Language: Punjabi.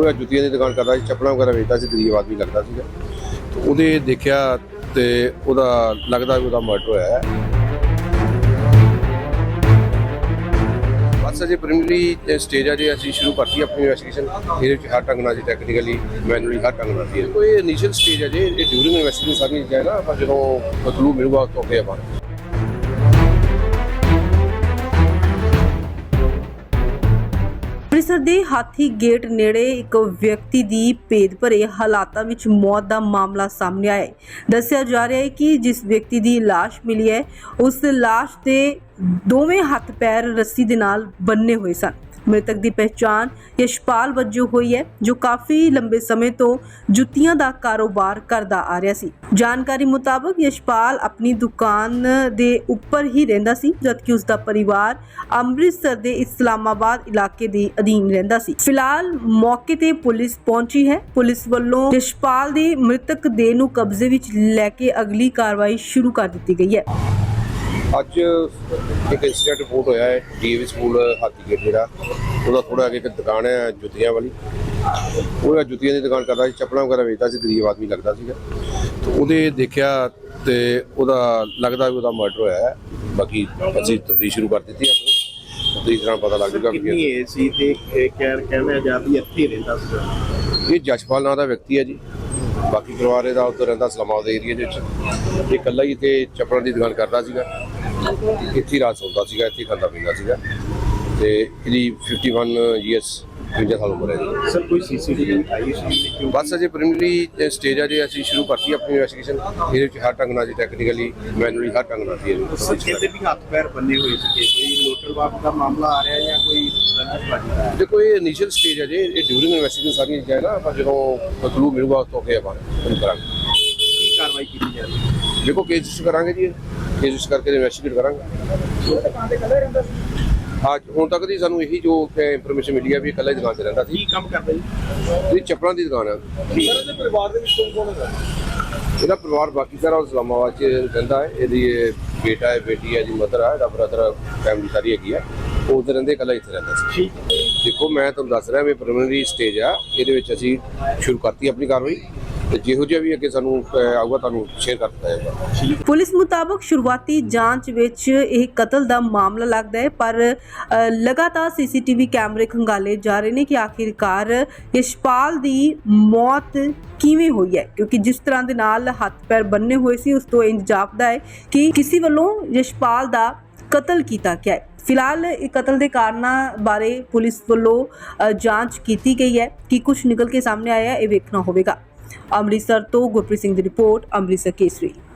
ਉਹ ਜੁੱਤੀਆਂ ਦੀ ਦੁਕਾਨ ਕਰਦਾ ਸੀ, ਚੱਪਲਾਂ ਵਗੈਰਾ ਵੇਚਦਾ ਸੀ ਗਰੀਬ ਆਦਮੀ ਲੱਗਦਾ ਸੀਗਾ। ਉਹਦੇ ਦੇਖਿਆ ਤੇ ਉਹਦਾ ਲੱਗਦਾ ਵੀ ਉਹਦਾ ਮਰਡਰ ਹੋਇਆ ਹੈ। ਬਸ ਅਜੇ ਪ੍ਰੀਲਿਮਿਨਰੀ ਸਟੇਜ ਆ, ਜੇ ਅਸੀਂ ਸ਼ੁਰੂ ਕਰਤੀ ਆਪਣੀ ਇਨਵੈਸਟੀਗੇਸ਼ਨ ਇਹਦੇ ਵਿੱਚ ਹਰ ਢੰਗ ਨਾਲ ਜੀ ਟੈਕਨੀਕਲੀ ਮੈਨੂਅਲੀ ਹਰ ਢੰਗ ਨਾਲ ਜੀ ਕੋਈ ਇਨੀਸ਼ੀਅਲ ਸਟੇਜ ਆ ਜੇ, ਇਹ ਡਿਊਰਿੰਗ ਇਨਵੈਸਟੀਗੇਸ਼ਨ ਸਾਰੀਆਂ ਚੀਜ਼ਾਂ ਨਾ, ਆਪਾਂ ਜਦੋਂ ਕਤਲੂ ਮਿਲੂਗਾ, ਤੋਂ ਅੱਗੇ ਆਪਾਂ ਅੰਮ੍ਰਿਤਸਰ ਦੇ ਹਾਥੀ ਗੇਟ ਨੇੜੇ ਇੱਕ ਵਿਅਕਤੀ ਦੀ ਭੇਦ ਭਰੇ ਹਾਲਾਤਾਂ ਵਿੱਚ ਮੌਤ ਦਾ ਮਾਮਲਾ ਸਾਹਮਣੇ ਆਇਆ ਹੈ। ਦੱਸਿਆ ਜਾ ਰਿਹਾ ਹੈ ਕਿ ਜਿਸ ਵਿਅਕਤੀ ਦੀ ਲਾਸ਼ ਮਿਲੀ ਹੈ, ਉਸ ਲਾਸ਼ ਦੇ ਦੋਵੇਂ ਹੱਥ ਪੈਰ ਰੱਸੀ ਦੇ ਨਾਲ ਬੰਨੇ ਹੋਏ ਸਨ। ਮ੍ਰਿਤਕ ਦੀ ਪਹਿਚਾਣ ਯਸ਼ਪਾਲ ਵਜੋਂ ਹੋਈ ਹੈ, ਜੋ ਕਾਫੀ ਲੰਬੇ ਸਮੇਂ ਤੋਂ ਜੁੱਤੀਆਂ ਦਾ ਕਾਰੋਬਾਰ ਕਰਦਾ ਆ ਰਿਹਾ ਸੀ। ਜਾਣਕਾਰੀ ਮੁਤਾਬਕ ਯਸ਼ਪਾਲ ਆਪਣੀ ਦੁਕਾਨ ਦੇ ਉੱਪਰ ਹੀ ਰਹਿੰਦਾ ਸੀ, ਜਦਕਿ ਉਸ ਦਾ ਪਰਿਵਾਰ ਅੰਮ੍ਰਿਤਸਰ ਦੇ ਇਸਲਾਮਾਬਾਦ ਇਲਾਕੇ ਦੇ ਅਧੀਨ ਰਹਿੰਦਾ ਸੀ। ਫਿਲਹਾਲ ਮੌਕੇ ਤੇ ਪੁਲਿਸ ਪਹੁੰਚੀ ਹੈ। ਪੁਲਿਸ ਵੱਲੋਂ ਯਸ਼ਪਾਲ ਦੇ ਮ੍ਰਿਤਕ ਦੇਹ ਨੂੰ ਕਬਜ਼ੇ ਵਿੱਚ ਲੈ ਕੇ ਅਗਲੀ ਕਾਰਵਾਈ ਸ਼ੁਰੂ ਕਰ ਦਿੱਤੀ ਗਈ ਹੈ। ਅੱਜ ਇੱਕ ਇਨਸੀਡੈਂਟ ਰਿਪੋਰਟ ਹੋਇਆ ਹੈ ਡੀਏਵੀ ਸਕੂਲ ਹਾਥੀ ਗੇਟ ਜਿਹੜਾ ਉਹਦਾ ਥੋੜਾ ਅੱਗੇ ਇੱਕ ਦੁਕਾਨ ਹੈ ਜੁੱਤੀਆਂ ਵਾਲੀ। ਉਹ ਜੁੱਤੀਆਂ ਦੀ ਦੁਕਾਨ ਕਰਦਾ ਸੀ ਚੱਪਲਾਂ ਵਗੈਰਾ ਵੇਚਦਾ ਸੀ ਗਰੀਬ ਆਦਮੀ ਲੱਗਦਾ ਸੀਗਾ। ਤੇ ਉਹਦੇ ਦੇਖਿਆ ਤੇ ਉਹਦਾ ਲੱਗਦਾ ਵੀ ਉਹਦਾ ਮਰਡਰ ਹੋਇਆ ਹੈ। ਬਾਕੀ ਅਸੀਂ ਤਫਤੀਸ਼ ਸ਼ੁਰੂ ਕਰ ਦਿੱਤੀ ਆਪਣੀ। ਤਫਤੀਸ਼ ਨਾਲ ਪਤਾ ਲੱਗ ਜੂਗਾ ਕਿੰਨੀ ਕਿ ਏਜ ਸੀ ਤੇ ਇਹ ਕਹਿ ਕਹਿਣਾ ਜਾ ਵੀ ਇੱਥੇ ਰਹਿੰਦਾ ਸੀ। ਇਹ ਜਸ਼ਪਾਲ ਨਾਂ ਦਾ ਵਿਅਕਤੀ ਹੈ ਜੀ। ਬਾਕੀ ਪਰਿਵਾਰ ਇਹਦਾ ਉੱਧਰ ਰਹਿੰਦਾ ਇਸਲਾਮਾਬਾਦ ਏਰੀਆ ਦੇ ਵਿੱਚ। ਇਹ ਇਕੱਲਾ ਹੀ ਤੇ ਚੱਪਲਾਂ ਦੀ ਦੁਕਾਨ ਕਰਦਾ ਸੀਗਾ। ਇੱਥੇ ਰਾਤ ਸੌਂਦਾ ਸੀਗਾ ਇੱਥੇ ਖਾਂਦਾ ਪੀਂਦਾ ਸੀਗਾ। ਤੇ ਇਹਦੀ 51 ਇਅਰਸ 50 ਸਾਲ ਉਮਰ ਹੈ ਸਰ ਕੋਈ ਸੀਸੀਟੀਵੀ ਆਈ ਸੀ ਬਸ ਅਜੇ ਪ੍ਰੀਲਿਮਿਨਰੀ ਸਟੇਜ ਆ ਜੇ ਅਸੀਂ ਸ਼ੁਰੂ ਕਰਤੀ ਆਪਣੀ ਇਨਵੈਸਟੀਗੇਸ਼ਨ ਇਹਦੇ ਵਿੱਚ ਹਰ ਢੰਗ ਨਾਲ ਜੀ ਟੈਕਨੀਕਲੀ ਮੈਨੂਅਲੀ ਹਰ ਢੰਗ ਨਾਲ ਜੀ ਕਹਿੰਦੇ ਵੀ ਹੱਥ ਪੈਰ ਬੰਨੇ ਹੋਏ ਸੀ ਕੋਈ ਲੋਟਰ ਵਾਪ ਦਾ ਮਾਮਲਾ ਆ ਰਿਹਾ ਜਾਂ ਕੋਈ? ਦੇਖੋ ਇਹ ਇਨੀਸ਼ੀਅਲ ਸਟੇਜ ਹੈ ਜੇ ਇਹ ਡਿਊਰਿੰਗ ਇਨਵੈਸਟੀਗੇਸ਼ਨ ਸਾਰੀਆਂ ਚੀਜ਼ਾਂ ਨਾ ਆਪਾਂ ਜਦੋਂ ਕਤਲੂ ਮਿਲੂਗਾ ਉਸ ਤੋਂ ਅੱਗੇ ਆਪਾਂ ਕਰਾਂਗੇ। ਕਾਰਵਾਈ ਕੀਤੀ ਜਾ ਰਹੀ ਹੈ ਦੇਖੋ ਕੇਸ ਰਜਿਸਟਰ ਕਰਾਂਗੇ ਜੀ ਕੇਸ ਰਜਿਸਟਰ ਕਰਕੇ ਇਨਵੈਸਟੀਗੇਟ ਕਰਾਂਗੇ। ਅੱਜ ਹੁਣ ਤੱਕ ਦੀ ਸਾਨੂੰ ਇਹੀ ਜੋ ਇਨਫੋਰਮੇਸ਼ਨ ਮਿਲੀ ਹੈ ਵੀ ਇਕੱਲਾ ਹੀ ਦੁਕਾਨ ਤੇ ਰਹਿੰਦਾ ਸੀ। ਕੀ ਕੰਮ ਕਰਦਾ ਜੀ? ਇਹ ਚੱਪਲਾਂ ਦੀ ਦੁਕਾਨ ਹੈ ਸਰ ਇਹਦੇ ਪਰਿਵਾਰ ਦੇ ਵਿੱਚ ਕੌਣ ਕੌਣ ਹੈਗਾ? ਇਹਦਾ ਪਰਿਵਾਰ ਬਾਕੀ ਸਾਰਾ ਇਸਲਾਮਾਬਾਦ ਚ ਰਹਿੰਦਾ ਹੈ। ਇਹਦੀ ਇਹ ਬੇਟਾ ਹੈ ਬੇਟੀ ਹੈ ਜੀ ਮਦਰ ਹੈ ਇਹਦਾ ਬ੍ਰਦਰ ਫੈਮਿਲੀ ਸਾਰੀ ਹੈਗੀ ਹੈ ਉਹ ਉਧਰ ਰਹਿੰਦੇ ਇਕੱਲਾ ਇੱਥੇ ਰਹਿੰਦਾ ਸੀ। ਠੀਕ। ਦੇਖੋ ਮੈਂ ਤੁਹਾਨੂੰ ਦੱਸ ਰਿਹਾ ਵੀ ਪ੍ਰੀਲਿਮਿਨਰੀ ਸਟੇਜ ਆ। ਇਹਦੇ ਵਿੱਚ ਅਸੀਂ ਸ਼ੁਰੂ ਕਰਤੀ ਆਪਣੀ ਕਾਰਵਾਈ। ਤੇ ਜਿਹੋ ਜਿਹਾ ਵੀ ਅੱਗੇ ਸਾਨੂੰ ਆਊਗਾ ਤੁਹਾਨੂੰ ਸ਼ੇਅਰ ਕਰ ਦਿੱਤਾ ਜਾਏਗਾ ਪੁਲਿਸ ਮੁਤਾਬਕ ਸ਼ੁਰੂਆਤੀ ਜਾਂਚ ਵਿੱਚ ਇਹ ਕਤਲ ਦਾ ਮਾਮਲਾ ਲੱਗਦਾ ਹੈ ਪਰ ਅ, ਲਗਾਤਾਰ ਸੀਸੀਟੀਵੀ ਕੈਮਰੇ ਖੰਗਾਲੇ ਜਾ ਰਹੇ ਨੇ ਕਿ ਆਖਿਰਕਾਰ ਯਸ਼ਪਾਲ ਦੀ ਮੌਤ ਕਿਵੇਂ ਹੋਈ ਹੈ? ਕਿਉਂਕਿ ਜਿਸ ਤਰ੍ਹਾਂ ਦੇ ਨਾਲ ਹੱਥ ਪੈਰ ਬੰਨੇ ਹੋਏ ਸੀ ਉਸ ਤੋਂ ਇੰਜ ਜਾਪਦਾ ਹੈ ਕਿ ਕਿਸੇ ਵੱਲੋਂ ਯਸ਼ਪਾਲ ਦਾ ਕਤਲ ਕੀਤਾ ਗਿਆ ਹੈ। ਫਿਲਹਾਲ ਇਹ ਕਤਲ ਦੇ ਕਾਰਨਾਂ ਬਾਰੇ ਪੁਲਿਸ ਵੱਲੋਂ ਜਾਂਚ ਕੀਤੀ ਗਈ ਹੈ। ਕਿ ਕੁਝ ਨਿਕਲ ਕੇ ਸਾਹਮਣੇ ਆਇਆ ਇਹ ਵੇਖਣਾ ਹੋਵੇਗਾ। ਅੰਮ੍ਰਿਤਸਰ ਤੋਂ ਗੁਰਪ੍ਰੀਤ ਸਿੰਘ ਦੀ ਰਿਪੋਰਟ ਅੰਮ੍ਰਿਤਸਰ ਕੇਸਰੀ।